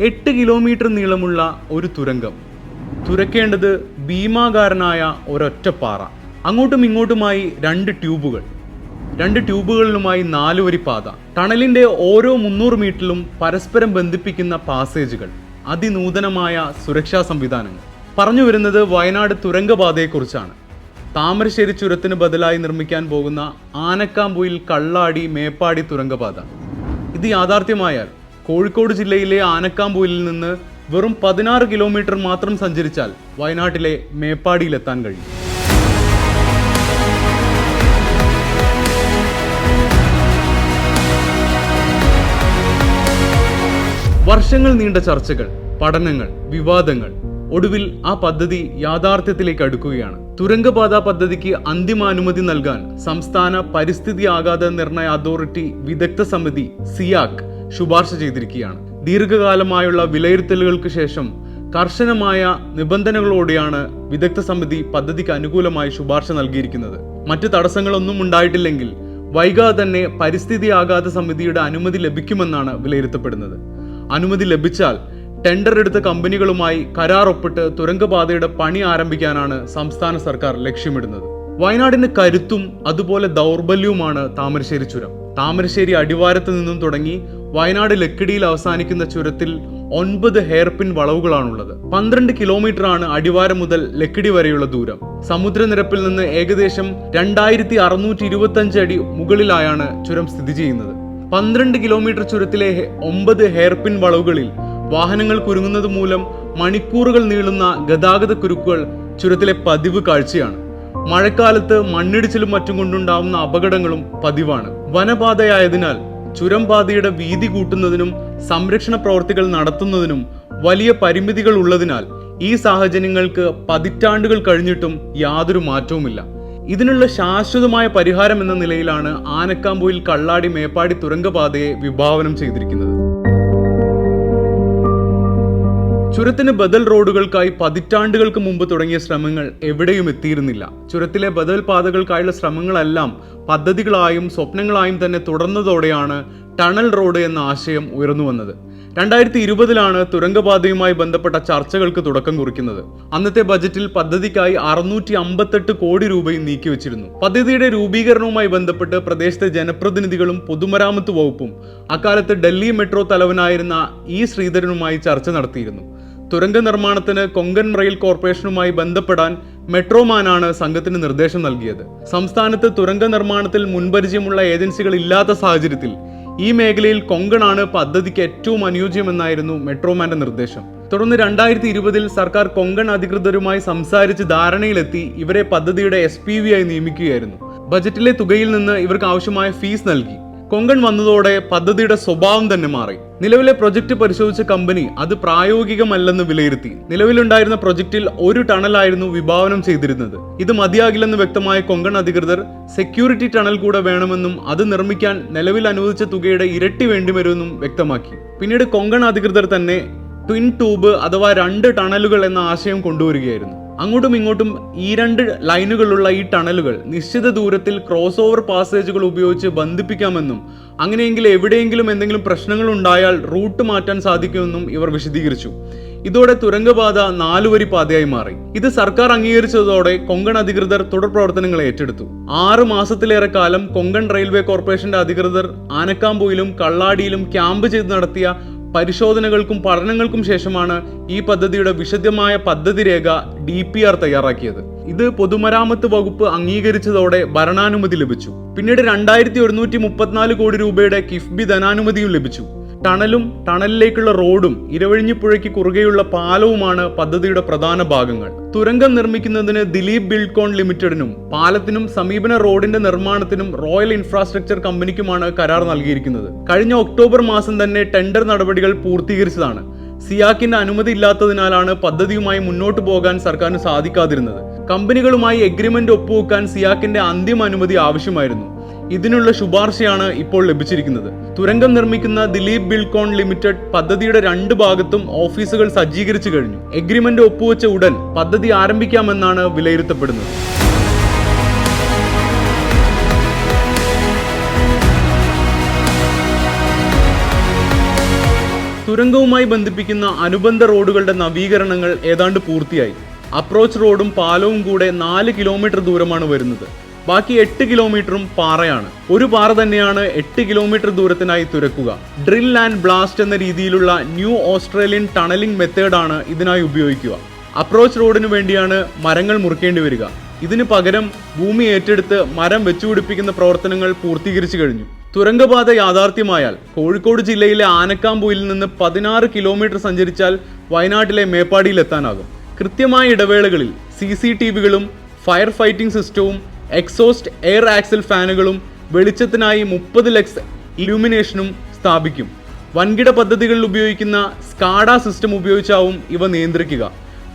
എട്ട് കിലോമീറ്റർ നീളമുള്ള ഒരു തുരങ്കം. തുരക്കേണ്ടത് ഭീമാകാരനായ ഒരൊറ്റപ്പാറ അങ്ങോട്ടും ഇങ്ങോട്ടുമായി രണ്ട് ട്യൂബുകൾ. രണ്ട് ട്യൂബുകളിലുമായി നാലുവരി പാത. ടണലിന്റെ ഓരോ മുന്നൂറ് മീറ്ററിലും പരസ്പരം ബന്ധിപ്പിക്കുന്ന പാസേജുകൾ. അതിനൂതനമായ സുരക്ഷാ സംവിധാനങ്ങൾ. പറഞ്ഞു വരുന്നത് വയനാട് തുരങ്കപാതയെക്കുറിച്ചാണ്. താമരശ്ശേരി ചുരത്തിന് ബദലായി നിർമ്മിക്കാൻ പോകുന്ന ആനക്കാമ്പുയിൽ കള്ളാടി മേപ്പാടി തുരങ്കപാത. ഇത് യാഥാർത്ഥ്യമായാൽ കോഴിക്കോട് ജില്ലയിലെ ആനക്കാമ്പൂരിൽ നിന്ന് വെറും പതിനാറ് കിലോമീറ്റർ മാത്രം സഞ്ചരിച്ചാൽ വയനാട്ടിലെ മേപ്പാടിയിലെത്താൻ കഴിയും. വർഷങ്ങൾ നീണ്ട ചർച്ചകൾ പഠനങ്ങൾ വിവാദങ്ങൾ. ഒടുവിൽ ആ പദ്ധതി യാഥാർത്ഥ്യത്തിലേക്ക് അടുക്കുകയാണ്. തുരങ്കപാത പദ്ധതിക്ക് അന്തിമ അനുമതി നൽകാൻ സംസ്ഥാന പരിസ്ഥിതി ആഘാത നിർണയ അതോറിറ്റി വിദഗ്ധ സമിതി സിയാക് ശുപാർശ ചെയ്തിരിക്കുകയാണ്. ദീർഘകാലമായുള്ള വിലയിരുത്തലുകൾക്ക് ശേഷം കർശനമായ നിബന്ധനകളോടെയാണ് വിദഗ്ധ സമിതി പദ്ധതിക്ക് അനുകൂലമായി ശുപാർശ നൽകിയിരിക്കുന്നത്. മറ്റ് തടസ്സങ്ങളൊന്നും ഉണ്ടായിട്ടില്ലെങ്കിൽ വൈകാതെ തന്നെ പരിസ്ഥിതി ആഘാത സമിതിയുടെ അനുമതി ലഭിക്കുമെന്നാണ് വിലയിരുത്തപ്പെടുന്നത്. അനുമതി ലഭിച്ചാൽ ടെൻഡർ എടുത്ത കമ്പനികളുമായി കരാർ ഒപ്പിട്ട് തുരങ്കപാതയുടെ പണി ആരംഭിക്കാനാണ് സംസ്ഥാന സർക്കാർ ലക്ഷ്യമിടുന്നത്. വയനാടിന് കരുത്തും അതുപോലെ ദൗർബല്യവുമാണ് താമരശ്ശേരി ചുരം. താമരശ്ശേരി അടിവാരത്ത് നിന്നും തുടങ്ങി വയനാട് ലക്കിടിയിൽ അവസാനിക്കുന്ന ചുരത്തിൽ ഒൻപത് ഹെയർപിൻ വളവുകളാണുള്ളത്. പന്ത്രണ്ട് കിലോമീറ്റർ ആണ് അടിവാരം മുതൽ ലക്കിടി വരെയുള്ള ദൂരം. സമുദ്രനിരപ്പിൽ നിന്ന് ഏകദേശം രണ്ടായിരത്തി അറുന്നൂറ്റി ഇരുപത്തി അഞ്ച് അടി മുകളിലായാണ് ചുരം സ്ഥിതി ചെയ്യുന്നത്. പന്ത്രണ്ട് കിലോമീറ്റർ ചുരത്തിലെ ഒമ്പത് ഹെയർപിൻ വളവുകളിൽ വാഹനങ്ങൾ കുരുങ്ങുന്നത് മൂലം മണിക്കൂറുകൾ നീളുന്ന ഗതാഗത കുരുക്കുകൾ ചുരത്തിലെ പതിവ് കാഴ്ചയാണ്. മഴക്കാലത്ത് മണ്ണിടിച്ചിലും മറ്റും കൊണ്ടുണ്ടാവുന്ന അപകടങ്ങളും പതിവാണ്. വനപാതയായതിനാൽ ചുരംപാതയുടെ വീതി കൂട്ടുന്നതിനും സംരക്ഷണ പ്രവർത്തികൾ നടത്തുന്നതിനും വലിയ പരിമിതികൾ ഉള്ളതിനാൽ ഈ സാഹചര്യങ്ങൾക്ക് പതിറ്റാണ്ടുകൾ കഴിഞ്ഞിട്ടും യാതൊരു മാറ്റവുമില്ല. ഇതിനുള്ള ശാശ്വതമായ പരിഹാരം എന്ന നിലയിലാണ് ആനക്കാമ്പൂയിൽ കള്ളാടി മേപ്പാടി തുരങ്കപാതയെ വിഭാവനം ചെയ്തിരിക്കുന്നത്. ചുരത്തിന് ബദൽ റോഡുകൾക്കായി പതിറ്റാണ്ടുകൾക്ക് മുമ്പ് തുടങ്ങിയ ശ്രമങ്ങൾ എവിടെയും എത്തിയിരുന്നില്ല. ചുരത്തിലെ ബദൽ പാതകൾക്കായുള്ള ശ്രമങ്ങളെല്ലാം പദ്ധതികളായും സ്വപ്നങ്ങളായും തന്നെ തുടർന്നതോടെയാണ് ടണൽ റോഡ് എന്ന ആശയം ഉയർന്നു വന്നത്. രണ്ടായിരത്തി ഇരുപതിലാണ് തുരങ്കപാതയുമായി ബന്ധപ്പെട്ട ചർച്ചകൾക്ക് തുടക്കം കുറിക്കുന്നത്. അന്നത്തെ ബജറ്റിൽ പദ്ധതിക്കായി അറുന്നൂറ്റി അമ്പത്തെട്ട് കോടി രൂപയും നീക്കിവെച്ചിരുന്നു. പദ്ധതിയുടെ രൂപീകരണവുമായി ബന്ധപ്പെട്ട് പ്രദേശത്തെ ജനപ്രതിനിധികളും പൊതുമരാമത്ത് വകുപ്പും അക്കാലത്ത് ഡൽഹി മെട്രോ തലവനായിരുന്ന ഇ ശ്രീധരനുമായി ചർച്ച നടത്തിയിരുന്നു. തുരങ്ക നിർമ്മാണത്തിന് കൊങ്കൺ റെയിൽ കോർപ്പറേഷനുമായി ബന്ധപ്പെടാൻ മെട്രോമാനാണ് സംഘത്തിന് നിർദ്ദേശം നൽകിയത്. സംസ്ഥാനത്ത് തുരങ്ക നിർമ്മാണത്തിൽ മുൻപരിചയമുള്ള ഏജൻസികൾ ഇല്ലാത്ത സാഹചര്യത്തിൽ ഈ മേഖലയിൽ കൊങ്കണാണ് പദ്ധതിക്ക് ഏറ്റവും അനുയോജ്യമെന്നായിരുന്നു മെട്രോമാന്റെ നിർദ്ദേശം. തുടർന്ന് രണ്ടായിരത്തി ഇരുപതിൽ സർക്കാർ കൊങ്കൺ അധികൃതരുമായി സംസാരിച്ച് ധാരണയിലെത്തി ഇവരെ പദ്ധതിയുടെ എസ് പി വി ആയി നിയമിക്കുകയായിരുന്നു. ബജറ്റിലെ തുകയിൽ നിന്ന് ഇവർക്ക് ആവശ്യമായ ഫീസ് നൽകി. കൊങ്കൺ വന്നതോടെ പദ്ധതിയുടെ സ്വഭാവം തന്നെ മാറി. നിലവിലെ പ്രൊജക്ട് പരിശോധിച്ച കമ്പനി അത് പ്രായോഗികമല്ലെന്ന് വിലയിരുത്തി. നിലവിലുണ്ടായിരുന്ന പ്രൊജക്റ്റിൽ ഒരു ടണലായിരുന്നു വിഭാവനം ചെയ്തിരുന്നത്. ഇത് മതിയാകില്ലെന്ന് വ്യക്തമായ കൊങ്കൺ അധികൃതർ സെക്യൂരിറ്റി ടണൽ കൂടെ വേണമെന്നും അത് നിർമ്മിക്കാൻ നിലവിൽ അനുവദിച്ച തുകയുടെ ഇരട്ടി വേണ്ടിവരുമെന്നും വ്യക്തമാക്കി. പിന്നീട് കൊങ്കൺ അധികൃതർ തന്നെ ട്വിൻ ട്യൂബ് അഥവാ രണ്ട് ടണലുകൾ എന്ന ആശയം കൊണ്ടുവരികയായിരുന്നു. അങ്ങോട്ടും ഇങ്ങോട്ടും ഈ രണ്ട് ലൈനുകളുള്ള ഈ ടണലുകൾ നിശ്ചിത ദൂരത്തിൽ ക്രോസ് ഓവർ പാസേജുകൾ ഉപയോഗിച്ച് ബന്ധിപ്പിക്കാമെന്നും അങ്ങനെയെങ്കിൽ എവിടെയെങ്കിലും എന്തെങ്കിലും പ്രശ്നങ്ങൾ ഉണ്ടായാൽ റൂട്ട് മാറ്റാൻ സാധിക്കുമെന്നും ഇവർ വിശദീകരിച്ചു. ഇതോടെ തുരങ്കപാത നാലുവരി പാതയായി മാറി. ഇത് സർക്കാർ അംഗീകരിച്ചതോടെ കൊങ്കൺ അധികൃതർ തുടർ പ്രവർത്തനങ്ങൾ ഏറ്റെടുത്തു. ആറ് മാസത്തിലേറെ കാലം കൊങ്കൺ റെയിൽവേ കോർപ്പറേഷന്റെ അധികൃതർ ആനക്കാമ്പൂയിലും കള്ളാടിയിലും ക്യാമ്പ് ചെയ്ത് നടത്തിയ പരിശോധനകൾക്കും പഠനങ്ങൾക്കും ശേഷമാണ് ഈ പദ്ധതിയുടെ വിശദമായ പദ്ധതി രേഖ ഡി പി ആർ തയ്യാറാക്കിയത്. ഇത് പൊതുമരാമത്ത് വകുപ്പ് അംഗീകരിച്ചതോടെ ഭരണാനുമതി ലഭിച്ചു. പിന്നീട് രണ്ടായിരത്തി ഒരുന്നൂറ്റി മുപ്പത്തിനാല് കോടി രൂപയുടെ കിഫ്ബി ധനാനുമതിയും ലഭിച്ചു. ടണലും ടണലിലേക്കുള്ള റോഡും ഇരവഴിഞ്ഞിപ്പുഴയ്ക്ക് കുറുകെയുള്ള പാലവുമാണ് പദ്ധതിയുടെ പ്രധാന ഭാഗങ്ങൾ. തുരങ്കം നിർമ്മിക്കുന്നതിന് ദിലീപ് ബിൽഡ്കോൺ ലിമിറ്റഡിനും പാലത്തിനും സമീപന റോഡിന്റെ നിർമ്മാണത്തിനും റോയൽ ഇൻഫ്രാസ്ട്രക്ചർ കമ്പനിക്കുമാണ് കരാർ നൽകിയിരിക്കുന്നത്. കഴിഞ്ഞ ഒക്ടോബർ മാസം തന്നെ ടെൻഡർ നടപടികൾ പൂർത്തീകരിച്ചതാണ്. സിയാക്കിന്റെ അനുമതി ഇല്ലാത്തതിനാലാണ് പദ്ധതിയുമായി മുന്നോട്ട് പോകാൻ സർക്കാരിന് സാധിക്കാതിരുന്നത്. കമ്പനികളുമായി എഗ്രിമെന്റ് ഒപ്പുവെക്കാൻ സിയാക്കിന്റെ അന്തിമ അനുമതി ആവശ്യമായിരുന്നു. ഇതിനുള്ള ശുപാർശയാണ് ഇപ്പോൾ ലഭിച്ചിരിക്കുന്നത്. തുരങ്കം നിർമ്മിക്കുന്ന ദിലീപ് ബിൽകോൺ ലിമിറ്റഡ് പദ്ധതിയുടെ രണ്ട് ഭാഗത്തും ഓഫീസുകൾ സജ്ജീകരിച്ചു കഴിഞ്ഞു. എഗ്രിമെന്റ് ഒപ്പുവെച്ച ഉടൻ പദ്ധതി ആരംഭിക്കാമെന്നാണ് വിലയിരുത്തപ്പെടുന്നത്. തുരങ്കവുമായി ബന്ധിപ്പിക്കുന്ന അനുബന്ധ റോഡുകളുടെ നവീകരണങ്ങൾ ഏതാണ്ട് പൂർത്തിയായി. അപ്രോച്ച് റോഡും പാലവും കൂടെ നാല് കിലോമീറ്റർ ദൂരമാണ് വരുന്നത്. ബാക്കി എട്ട് കിലോമീറ്ററും പാറയാണ്. ഒരു പാറ തന്നെയാണ് എട്ട് കിലോമീറ്റർ ദൂരത്തിനായി തുരക്കുക. ഡ്രിൽ ആൻഡ് ബ്ലാസ്റ്റ് എന്ന രീതിയിലുള്ള ന്യൂ ഓസ്ട്രേലിയൻ ടണലിംഗ് മെത്തേഡാണ് ഇതിനായി ഉപയോഗിക്കുക. അപ്രോച്ച് റോഡിന് വേണ്ടിയാണ് മരങ്ങൾ മുറിക്കേണ്ടി വരിക. ഇതിന് പകരം ഭൂമി ഏറ്റെടുത്ത് മരം വെച്ചുപിടിപ്പിക്കുന്ന പ്രവർത്തനങ്ങൾ പൂർത്തീകരിച്ചു കഴിഞ്ഞു. തുരങ്കപാത യാഥാർത്ഥ്യമായാൽ കോഴിക്കോട് ജില്ലയിലെ ആനക്കാമ്പൂയിൽ നിന്ന് പതിനാറ് കിലോമീറ്റർ സഞ്ചരിച്ചാൽ വയനാട്ടിലെ മേപ്പാടിയിൽ എത്താനാകും കൃത്യമായ ഇടവേളകളിൽ സി സി ടി വികളും ഫയർ ഫൈറ്റിംഗ് സിസ്റ്റവും എക്സോസ്റ്റ് എയർ ആക്സിൽ ഫാനുകളും വെളിച്ചത്തിനായി മുപ്പത് ലക്സ് ഇലൂമിനേഷനും സ്ഥാപിക്കും. വൻകിട പദ്ധതികളിൽ ഉപയോഗിക്കുന്ന സ്കാഡ സിസ്റ്റം ഉപയോഗിച്ചാവും ഇവ നിയന്ത്രിക്കുക.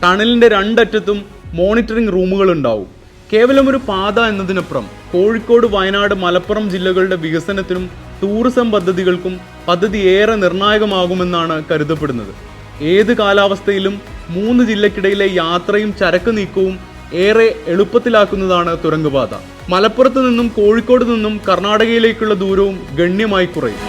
ടണലിന്റെ രണ്ടറ്റത്തും മോണിറ്ററിംഗ് റൂമുകൾ ഉണ്ടാവും. കേവലം ഒരു പാത എന്നതിനപ്പുറം കോഴിക്കോട് വയനാട് മലപ്പുറം ജില്ലകളുടെ വികസനത്തിനും ടൂറിസം പദ്ധതികൾക്കും പദ്ധതി ഏറെ നിർണായകമാകുമെന്നാണ് കരുതപ്പെടുന്നത്. ഏത് കാലാവസ്ഥയിലും മൂന്ന് ജില്ലക്കിടയിലെ യാത്രയും ചരക്ക് നീക്കവും ഏറെ എളുപ്പത്തിലാക്കുന്നതാണ് തുരങ്കപാത. മലപ്പുറത്ത് നിന്നും കോഴിക്കോട് നിന്നും കർണാടകയിലേക്കുള്ള ദൂരവും ഗണ്യമായി കുറയും.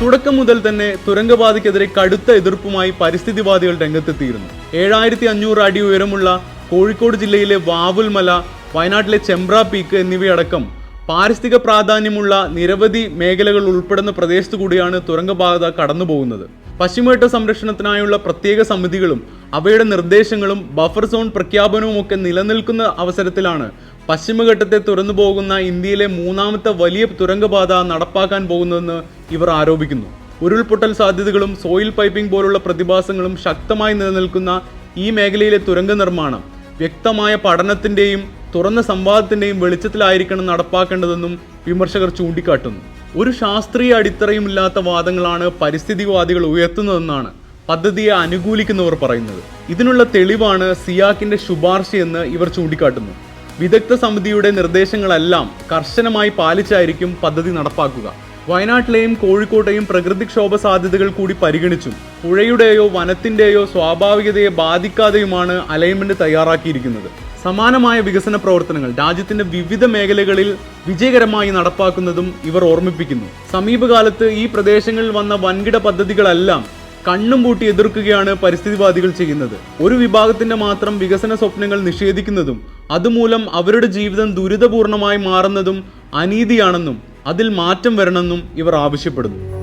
തുടക്കം മുതൽ തന്നെ തുരങ്കപാതയ്ക്കെതിരെ കടുത്ത എതിർപ്പുമായി പരിസ്ഥിതിവാദികൾ രംഗത്തെത്തിയിരുന്നു. ഏഴായിരത്തി അഞ്ഞൂറ് അടി ഉയരമുള്ള കോഴിക്കോട് ജില്ലയിലെ വാവുൽമല വയനാട്ടിലെ ചെമ്പ്ര പീക്ക് എന്നിവയടക്കം പാരിസ്ഥിതിക പ്രാധാന്യമുള്ള നിരവധി മേഖലകൾ ഉൾപ്പെടുന്ന പ്രദേശത്തു കൂടിയാണ് തുരങ്കപാത കടന്നുപോകുന്നത്. പശ്ചിമഘട്ട സംരക്ഷണത്തിനായുള്ള പ്രത്യേക സമിതികളും അവയുടെ നിർദ്ദേശങ്ങളും ബഫർ സോൺ പ്രഖ്യാപനവും ഒക്കെ നിലനിൽക്കുന്ന അവസരത്തിലാണ് പശ്ചിമഘട്ടത്തെ തുറന്നു പോകുന്ന ഇന്ത്യയിലെ മൂന്നാമത്തെ വലിയ തുരങ്കപാത നടപ്പാക്കാൻ പോകുന്നതെന്ന് ഇവർ ആരോപിക്കുന്നു. ഉരുൾപൊട്ടൽ സാധ്യതകളും സോയിൽ പൈപ്പിംഗ് പോലുള്ള പ്രതിഭാസങ്ങളും ശക്തമായി നിലനിൽക്കുന്ന ഈ മേഖലയിലെ തുരങ്ക നിർമ്മാണം വ്യക്തമായ പഠനത്തിന്റെയും തുറന്ന സംവാദത്തിന്റെയും വെളിച്ചത്തിലായിരിക്കണം നടപ്പാക്കേണ്ടതെന്നും വിമർശകർ ചൂണ്ടിക്കാട്ടുന്നു. ഒരു ശാസ്ത്രീയ അടിത്തറയുമില്ലാത്ത വാദങ്ങളാണ് പരിസ്ഥിതിവാദികൾ ഉയർത്തുന്നതെന്നാണ് പദ്ധതിയെ അനുകൂലിക്കുന്നവർ പറയുന്നത്. ഇതിനുള്ള തെളിവാണ് സിയാക്കിന്റെ ശുപാർശയെന്ന് ഇവർ ചൂണ്ടിക്കാട്ടുന്നു. വിദഗ്ധ സമിതിയുടെ നിർദ്ദേശങ്ങളെല്ലാം കർശനമായി പാലിച്ചായിരിക്കും പദ്ധതി നടപ്പാക്കുക. വയനാട്ടിലെയും കോഴിക്കോട്ടെയും പ്രകൃതിക്ഷോഭ സാധ്യതകൾ കൂടി പരിഗണിച്ചും പുഴയുടെയോ വനത്തിന്റെയോ സ്വാഭാവികതയെ ബാധിക്കാതെയുമാണ് അലൈൻമെന്റ് തയ്യാറാക്കിയിരിക്കുന്നത്. സമാനമായ വികസന പ്രവർത്തനങ്ങൾ രാജ്യത്തിന്റെ വിവിധ മേഖലകളിൽ വിജയകരമായി നടപ്പാക്കുന്നതും ഇവർ ഓർമ്മിപ്പിക്കുന്നു. സമീപകാലത്ത് ഈ പ്രദേശങ്ങളിൽ വന്ന വൻകിട പദ്ധതികളെല്ലാം കണ്ണും പൂട്ടി എതിർക്കുകയാണ് പരിസ്ഥിതിവാദികൾ ചെയ്യുന്നത്. ഒരു വിഭാഗത്തിന്റെ മാത്രം വികസന സ്വപ്നങ്ങൾ നിഷേധിക്കുന്നതും അതുമൂലം അവരുടെ ജീവിതം ദുരിതപൂർണമായി മാറുന്നതും അനീതിയാണെന്നും അതിൽ മാറ്റം വരണമെന്നും ഇവർ ആവശ്യപ്പെടുന്നു.